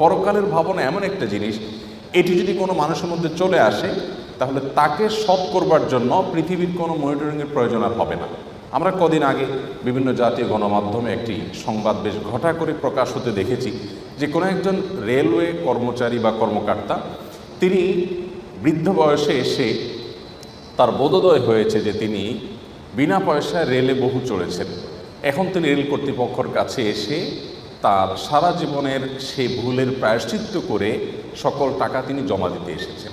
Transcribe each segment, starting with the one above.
পরকালের ভাবনা এমন একটা জিনিস, এটি যদি কোনো মানুষের মধ্যে চলে আসে, তাহলে তাকে সৎ করবার জন্য পৃথিবীর কোনো মনিটরিংয়ের প্রয়োজন আর হবে না। আমরা কদিন আগে বিভিন্ন জাতীয় গণমাধ্যমে একটি সংবাদ বেশ ঘটা করে প্রকাশ হতে দেখেছি যে কোনো একজন রেলওয়ে কর্মচারী বা কর্মকর্তা, তিনি বৃদ্ধ বয়সে এসে তার বোধোদয় হয়েছে যে তিনি বিনা পয়সায় রেলে বহু চড়েছেন। এখন তিনি রেল কর্তৃপক্ষের কাছে এসে তার সারা জীবনের সেই ভুলের প্রায়শ্চিত্ত করে সকল টাকা তিনি জমা দিতে এসেছেন।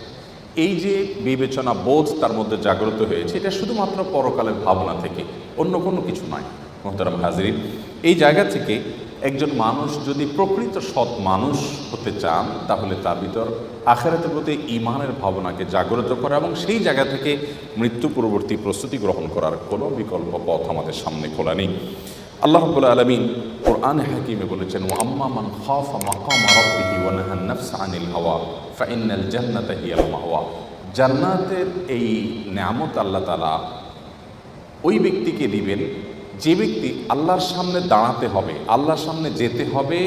এই যে বিবেচনা বোধ তার মধ্যে জাগ্রত হয়েছে, এটা শুধুমাত্র পরকালের ভাবনা থেকে, অন্য কোনো কিছু নয়, মোহতারাম হাজরিন। এই জায়গা থেকে একজন মানুষ যদি প্রকৃত সৎ মানুষ হতে চান, তাহলে তার ভিতর আখেরাতের প্রতি ইমানের ভাবনাকে জাগ্রত করা এবং সেই জায়গা থেকে মৃত্যু পূর্ববর্তী প্রস্তুতি গ্রহণ করার কোনো বিকল্প পথ আমাদের সামনে খোলা নেই। আল্লাহ রাব্বুল আলামিন কোরআনে হাকিমে বলেছেন ও আম্মা মান খাফা মাকাম রাব্বিহি ওয়া নাহান নাফসা আনিল হাওয়া ফাইনাল জান্নাতা হিয়াল মাওয়া। জান্নাতের এই নিয়ামত আল্লাহ তাআলা ওই ব্যক্তিকে দিবেন, যে ব্যক্তি আল্লাহর সামনে দাঁড়াতে হবে, আল্লাহর সামনে যেতে হবে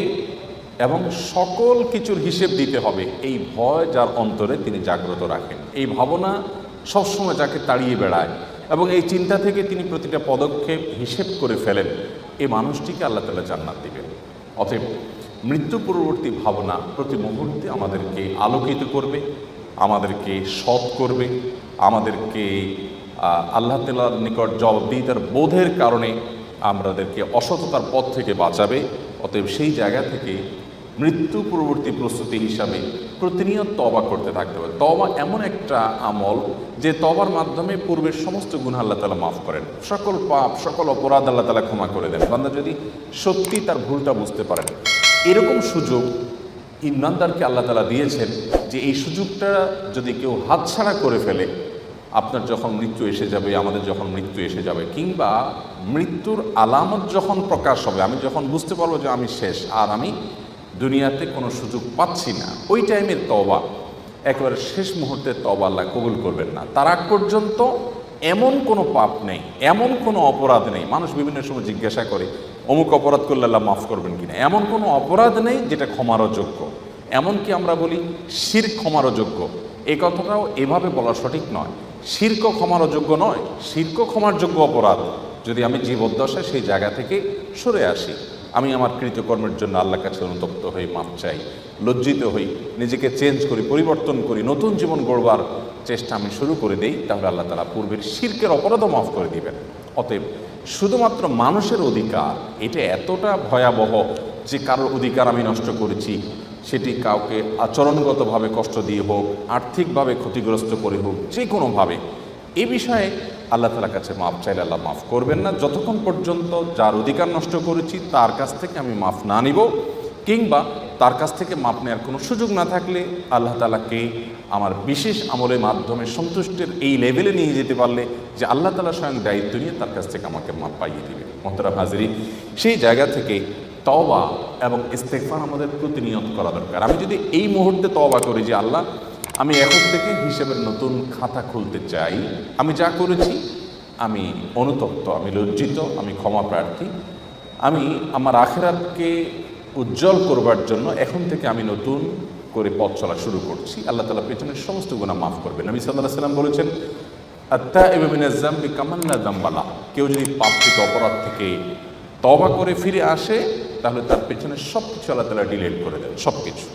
এবং সকল কিছুর হিসেব দিতে হবে। এই ভয় যার অন্তরে তিনি জাগ্রত রাখেন। এই ভাবনা সবসময় যাকে তাড়িয়ে বেড়ায় এবং এই চিন্তা থেকে তিনি প্রতিটা পদক্ষেপ হিসেব করে ফেলেন। এই মানুষটিকে আল্লাহ তালা জান্নাত দিবেন। অতএব মৃত্যু পূর্ববর্তী ভাবনা প্রতি মুহূর্তে আমাদেরকে আলোকিত করবে, আমাদেরকে সৎ করবে, আমাদেরকে আল্লাহ তালার নিকট জবাবদিহিতার বোধের কারণে আমাদেরকে অসততার পথ থেকে বাঁচাবে। অতএব সেই জায়গা থেকে মৃত্যু পূর্ববর্তী প্রস্তুতি হিসাবে প্রতিনিয়ত তবা করতে থাকতে হবে। তবা এমন একটা আমল যে তবার মাধ্যমে পূর্বের সমস্ত গুণ আল্লাহ তালা মাফ করেন। সকল পাপ, সকল অপরাধ আল্লাহ তালা ক্ষমা করে দেন। বান্দা যদি সত্যি তার ভুলটা বুঝতে পারেন। এরকম সুযোগ ইমানদারকে আল্লাহ তালা দিয়েছেন যে এই সুযোগটা যদি কেউ হাতছাড়া করে ফেলে, আপনার যখন মৃত্যু এসে যাবে, আমাদের যখন মৃত্যু এসে যাবে, কিংবা মৃত্যুর আলামত যখন প্রকাশ হবে, আমি যখন বুঝতে পারব যে আমি শেষ, আর আমি দুনিয়াতে কোনো সুযোগ পাচ্ছি না। ওই টাইমের তবা একেবারে শেষ মুহূর্তে তবা আল্লাহ কবুল করবেন না। তার আগ পর্যন্ত এমন কোনো পাপ নেই, এমন কোনো অপরাধ নেই। মানুষ বিভিন্ন সময় জিজ্ঞাসা করে, অমুক অপরাধ করলে আল্লাহ মাফ করবেন কিনা? এমন কোনো অপরাধ নেই যেটা ক্ষমারও যোগ্য। এমনকি আমরা বলি, শির ক্ষমারও যোগ্য। এই কথাটাও এভাবে বলা সঠিক নয়। শির্ক ক্ষমার যোগ্য নয় শির্ক ক্ষমার যোগ্য অপরাধ। যদি আমি জীবদ্দশায় সেই জায়গা থেকে সরে আসি আমি আমার কৃতকর্মের জন্য আল্লাহ কাছে অনুতপ্ত হই মাপ চাই। লজ্জিত হই, নিজেকে চেঞ্জ করি, পরিবর্তন করি, নতুন জীবন গড়বার চেষ্টা আমি শুরু করে দেই, তাহলে আল্লাহ তালা পূর্বের শির্কের অপরাধও মাফ করে দিবেন। অতএব শুধুমাত্র মানুষের অধিকার, এটা এতটা ভয়াবহ যে কারোর অধিকার আমি নষ্ট করেছি, সেটি কাউকে আচরণগতভাবে কষ্ট দিয়ে হোক, আর্থিকভাবে ক্ষতিগ্রস্ত করে হোক যে কোনোভাবে এ বিষয়ে আল্লাহ তালার কাছে মাফ চাইলে আল্লাহ মাফ করবেন না। যতক্ষণ পর্যন্ত যার অধিকার নষ্ট করেছি, তার কাছ থেকে আমি মাফ না নিব, কিংবা তার কাছ থেকে মাপ নেওয়ার কোনো সুযোগ না থাকলে আল্লাহ তালাকে আমার বিশেষ আমলের মাধ্যমে সন্তুষ্টের এই লেভেলে নিয়ে যেতে পারলে যে আল্লাহ তালা স্বয়ং দায়িত্ব নিয়ে তার কাছ থেকে আমাকে মাপ পাইয়ে দিবে। মহতরাম হাজিরি সেই জায়গা থেকে তবা এবং ইস্তেকফার আমাদের প্রতিনিয়ত করা দরকার। আমি যদি এই মুহূর্তে তবা করি যে আল্লাহ আমি এখন থেকে হিসেবের নতুন খাতা খুলতে চাই। আমি যা করেছি, আমি অনুতপ্ত, আমি লজ্জিত, আমি ক্ষমা প্রার্থী। আমি আমার আখেরাতকে উজ্জ্বল করবার জন্য এখন থেকে আমি নতুন করে পথ চলা শুরু করছি। আল্লাহ তালা পেছনের সমস্ত গুণা মাফ করবেন। নবী সাল্লাহ সাল্লাম বলেছেন আত্মা এবং জাম্বি কামান্না জাম্বালা কেউ যদি পাপ থেকে, অপরাধ থেকে তবা করে ফিরে আসে, তাহলে তার পেছনে সব কিছু আল্লাহ তালা ডিলেট করে দেন সব কিছু